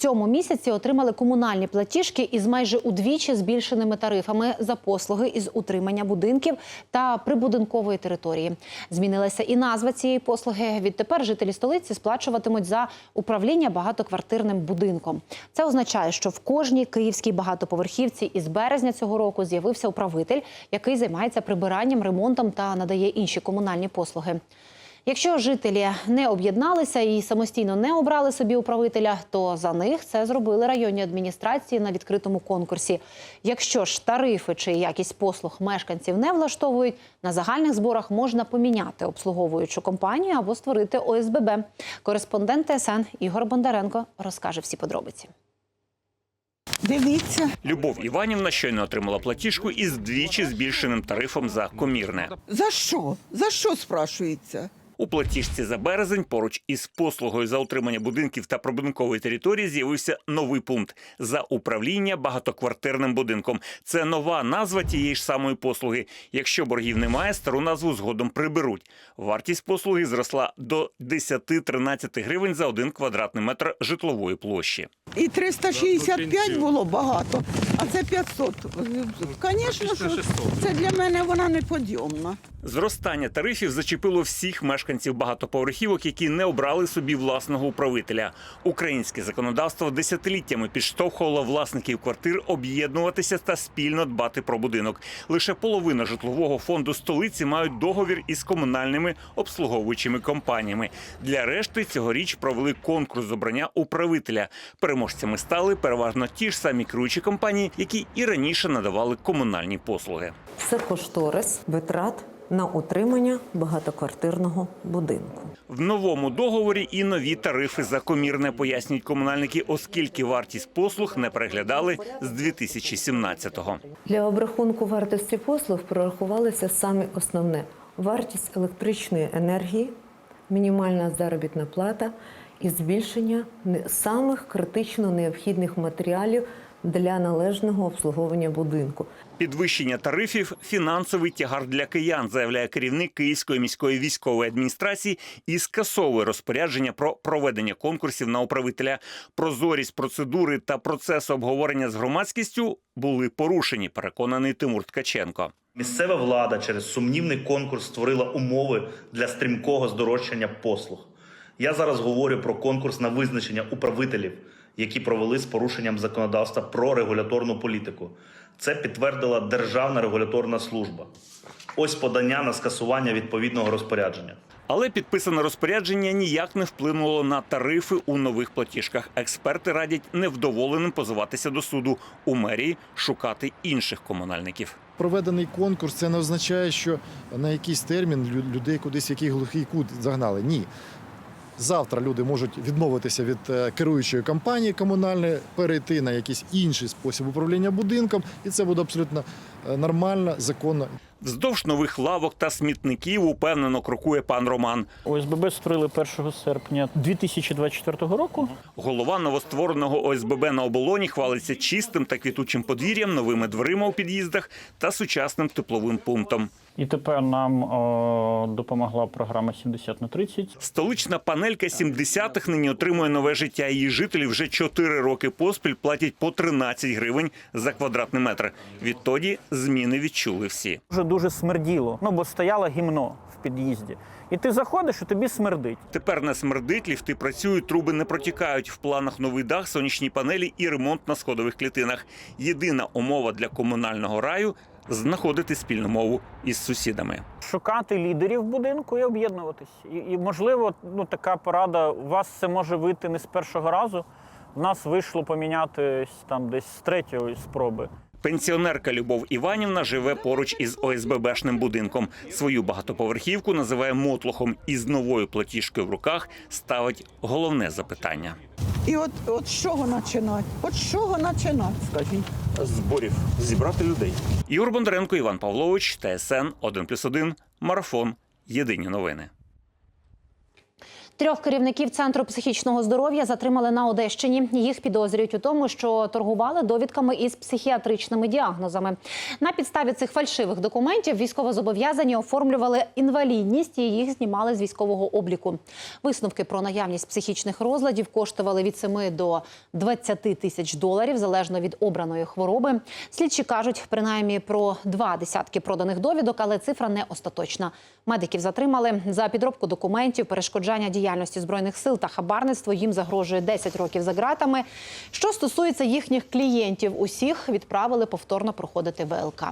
цьому місяці отримали комунальні платіжки із майже удвічі збільшеними тарифами за послуги із утримання будинків та прибудинкової території. Змінилася і назва цієї послуги. Відтепер жителі столиці сплачуватимуть за управління багатоквартирним будинком. Це означає, що в кожній київській багатоповерхівці із березня цього року з'явився управитель, який займається прибиранням, ремонтом та надає інші комунальні послуги. Якщо жителі не об'єдналися і самостійно не обрали собі управителя, то за них це зробили районні адміністрації на відкритому конкурсі. Якщо ж тарифи чи якість послуг мешканців не влаштовують, на загальних зборах можна поміняти обслуговуючу компанію або створити ОСББ. Кореспондент ТСН Ігор Бондаренко розкаже всі подробиці. Дивіться, Любов Іванівна щойно отримала платіжку із двічі збільшеним тарифом за комірне. за що? За що спрашується? У платіжці за березень поруч із послугою за утримання будинків та прибудинкової території з'явився новий пункт за управління багатоквартирним будинком. Це нова назва тієї ж самої послуги. Якщо боргів немає, стару назву згодом приберуть. Вартість послуги зросла до 10-13 гривень за один квадратний метр житлової площі. І 365 було багато, а це 500. Звісно, що це для мене вона неподйомна. Зростання тарифів зачепило всіх мешканців багатоповерхівок, які не обрали собі власного управителя. Українське законодавство десятиліттями підштовхувало власників квартир об'єднуватися та спільно дбати про будинок. Лише половина житлового фонду столиці мають договір із комунальними обслуговуючими компаніями. Для решти цьогоріч провели конкурс з обрання управителя. Переможцями стали переважно ті ж самі керуючі компанії, які і раніше надавали комунальні послуги. Це кошторис витрат на утримання багатоквартирного будинку. В новому договорі і нові тарифи за комірне пояснюють комунальники, оскільки вартість послуг не переглядали з 2017-го. Для обрахунку вартості послуг прорахувалося саме основне вартість електричної енергії, мінімальна заробітна плата і збільшення не- самих критично необхідних матеріалів для належного обслуговування будинку. Підвищення тарифів фінансовий тягар для киян, заявляє керівник Київської міської військової адміністрації і скасовує розпорядження про проведення конкурсів на управителя. Прозорість процедури та процесу обговорення з громадськістю були порушені. Переконаний Тимур Ткаченко. Місцева влада через сумнівний конкурс створила умови для стрімкого здорожчання послуг. Я зараз говорю про конкурс на визначення управителів, які провели з порушенням законодавства про регуляторну політику. Це підтвердила Державна регуляторна служба. Ось подання на скасування відповідного розпорядження. Але підписане розпорядження ніяк не вплинуло на тарифи у нових платіжках. Експерти радять невдоволеним позиватися до суду у мерії шукати інших комунальників. Проведений конкурс це не означає, що на якийсь термін лю- людей кудись в який глухий кут загнали. Ні. Завтра люди можуть відмовитися від е, керуючої компанії комунальної, перейти на якийсь інший спосіб управління будинком, і це буде абсолютно е, нормально, законно Вздовж нових лавок та смітників упевнено крокує пан Роман. ОСББ створили 1 серпня 2024 року. Голова новоствореного ОСББ на оболоні хвалиться чистим та квітучим подвір'ям, новими дверима у під'їздах та сучасним тепловим пунктом. І тепер нам о, допомогла програма 70 на 30. Столична панелька 70-х нині отримує нове життя. Її жителі вже 4 роки поспіль платять по 13 гривень за квадратний метр. Відтоді зміни відчули всі. Дуже дуже смерділо. Ну бо стояло гімно в під'їзді. І ти заходиш, і тобі смердить. Тепер не смердить, ліфти працюють, труби не протікають. В планах новий дах, сонячні панелі і ремонт на сходових клітинах. Єдина умова для комунального раю знаходити спільну мову із сусідами. Шукати лідерів будинку і об'єднуватись. І, і можливо, ну така порада. У вас це може вийти не з першого разу. У нас вийшло помінятись там десь з третьої спроби. Пенсіонерка Любов Іванівна живе поруч із ОСББшним будинком. Свою багатоповерхівку називає мотлохом і з новою платіжкою в руках ставить головне запитання. І от, от з чого починати? От з чого починати, скажіть? Зборів зібрати людей. Юр Бондаренко, Іван Павлович, ТСН 1+,1, Марафон. Єдині новини. Трьох керівників центру психічного здоров'я затримали на Одещині. Їх підозрюють у тому, що торгували довідками із психіатричними діагнозами. На підставі цих фальшивих документів військовозобов'язані оформлювали інвалідність і їх знімали з військового обліку. Висновки про наявність психічних розладів коштували від 7 до 20 тисяч доларів залежно від обраної хвороби. Слідчі кажуть, принаймні про два десятки проданих довідок, але цифра не остаточна. Медиків затримали за підробку документів, перешкоджання діяльності збройних сил та хабарництво. Їм загрожує 10 років за ґратами. Що стосується їхніх клієнтів, усіх відправили повторно проходити ВЛК.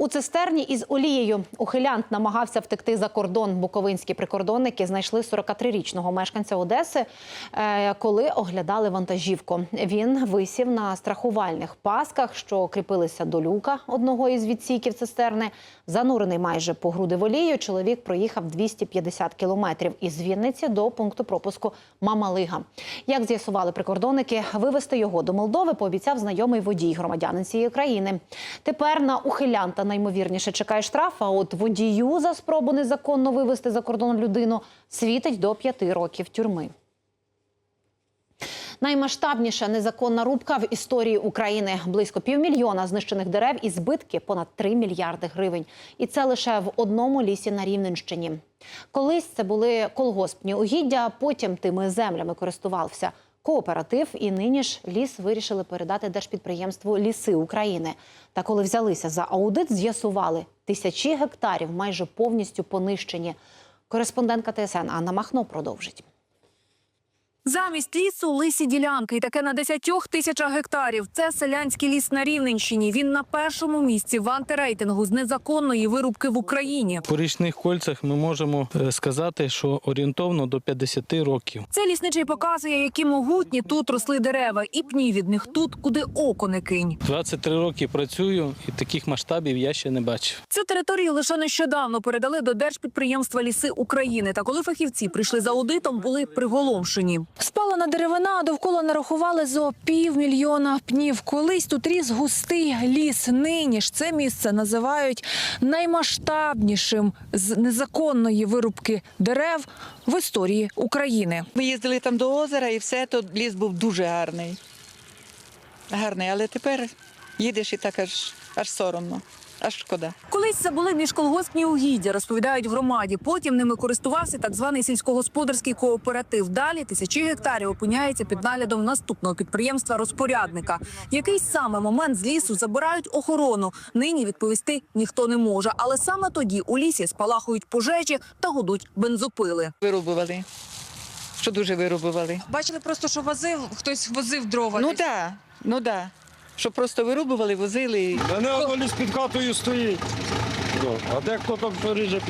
У цистерні із олією ухилянт намагався втекти за кордон. Буковинські прикордонники знайшли 43-річного мешканця Одеси, е, коли оглядали вантажівку. Він висів на страхувальних пасках, що кріпилися до люка одного із відсіків цистерни. Занурений майже по груди в олію. Чоловік проїхав 250 кілометрів із Вінниці до пункту пропуску Мамалига. Як з'ясували прикордонники, вивезти його до Молдови пообіцяв знайомий водій громадянин цієї країни. Тепер на ухилянта наймовірніше чекає штраф. А от водію за спробу незаконно вивезти за кордон людину світить до п'яти років тюрми. Наймасштабніша незаконна рубка в історії України близько півмільйона знищених дерев і збитки понад 3 мільярди гривень. І це лише в одному лісі на Рівненщині. Колись це були колгоспні угіддя, потім тими землями користувався кооператив. І нині ж ліс вирішили передати держпідприємству Ліси України. Та коли взялися за аудит, з'ясували тисячі гектарів майже повністю понищені. Кореспондентка ТСН Анна Махно продовжить. Замість лісу лисі ділянки, і таке на 10 тисячах гектарів. Це селянський ліс на Рівненщині. Він на першому місці в антирейтингу з незаконної вирубки в Україні. По річних кольцях ми можемо е, сказати, що орієнтовно до 50 років. Це лісничий показує, які могутні тут росли дерева, і пні від них тут, куди око не кинь. 23 роки працюю, і таких масштабів я ще не бачив. Цю територію лише нещодавно передали до держпідприємства Ліси України. Та коли фахівці прийшли за аудитом, були приголомшені. Спалена деревина, довкола нарахували зо півмільйона пнів. Колись тут ріс густий ліс. Нині ж це місце називають наймасштабнішим з незаконної вирубки дерев в історії України. Ми їздили там до озера і все, то ліс був дуже гарний. Гарний, але тепер їдеш і так аж, аж соромно, аж шкода. Колись це були міжколгоспні угіддя, розповідають в громаді. Потім ними користувався так званий сільськогосподарський кооператив. Далі тисячі гектарів опиняються під наглядом наступного підприємства розпорядника. В якийсь саме момент з лісу забирають охорону. Нині відповісти ніхто не може. Але саме тоді у лісі спалахують пожежі та гудуть бензопили. Вирубували. Що дуже вирубували. Бачили просто, що возив, хтось возив дрова. Ну так, да, ну так. Да. Що просто вирубували, возили. Мене воно з під хатою стоїть. А де хто там поріже як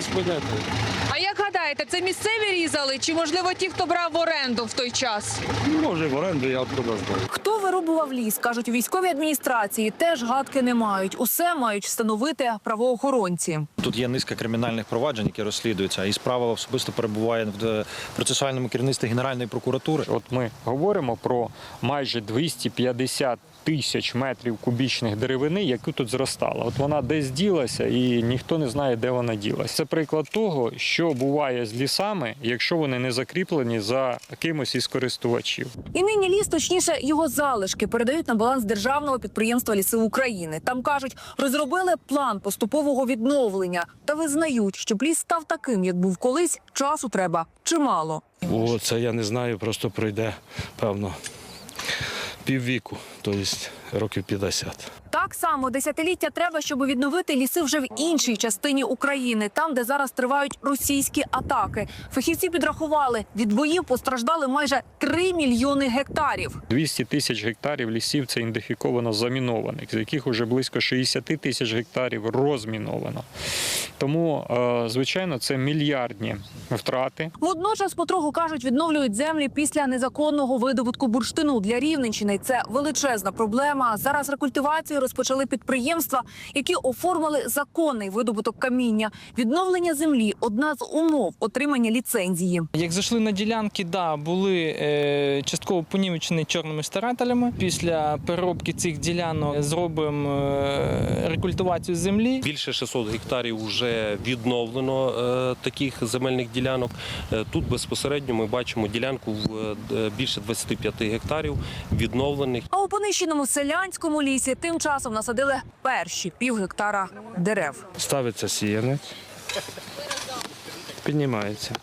гадаєте, це місцеві різали, чи можливо ті, хто брав в оренду в той час? Ну, Може, в оренду, я откуда знаю. Хто вирубував ліс, кажуть у військовій адміністрації, теж гадки не мають. Усе мають встановити правоохоронці. Тут є низка кримінальних проваджень, які розслідуються, і справа особисто перебуває в е, процесуальному керівництві Генеральної прокуратури. От ми говоримо про майже 250 тисяч метрів кубічних деревини, яку тут зростала. От вона десь ділася, і ніхто не знає, де вона ділася. Це приклад того, що буває з лісами, якщо вони не закріплені за кимось із користувачів. І нині ліс, точніше, його залишки передають на баланс державного підприємства Ліси України. Там кажуть, розробили план поступового відновлення та визнають, щоб ліс став таким, як був колись. Часу треба чимало. О, це я не знаю, просто пройде, певно, піввіку, тобто років 50. Так само десятиліття треба, щоб відновити ліси вже в іншій частині України, там, де зараз тривають російські атаки. Фахівці підрахували, від боїв постраждали майже 3 мільйони гектарів. 200 тисяч гектарів лісів це ідентифіковано замінованих, з яких уже близько 60 тисяч гектарів розміновано. Тому, е, звичайно, це мільярдні втрати. Водночас потроху кажуть, відновлюють землі після незаконного видобутку бурштину для Рівненщини. Це величезна проблема. Зараз рекультивацією розпочали підприємства, які оформили законний видобуток каміння. Відновлення землі одна з умов отримання ліцензії. Як зайшли на ділянки, да, були е, частково понівечені чорними старателями. Після переробки цих ділянок зробимо е, рекультивацію землі. Більше 600 гектарів вже відновлено е, таких земельних ділянок. Е, Тут безпосередньо ми бачимо ділянку в е, більше 25 гектарів відновлених. А у понищеному селянському лісі тим часом насадили перші пів гектара дерев. Ставиться сіянець, піднімається.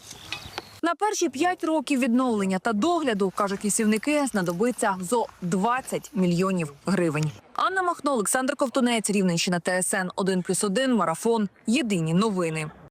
На перші п'ять років відновлення та догляду, кажуть лісівники, знадобиться зо 20 мільйонів гривень. Анна Махно, Олександр Ковтунець, Рівненщина, ТСН 1+,1, Марафон. Єдині новини.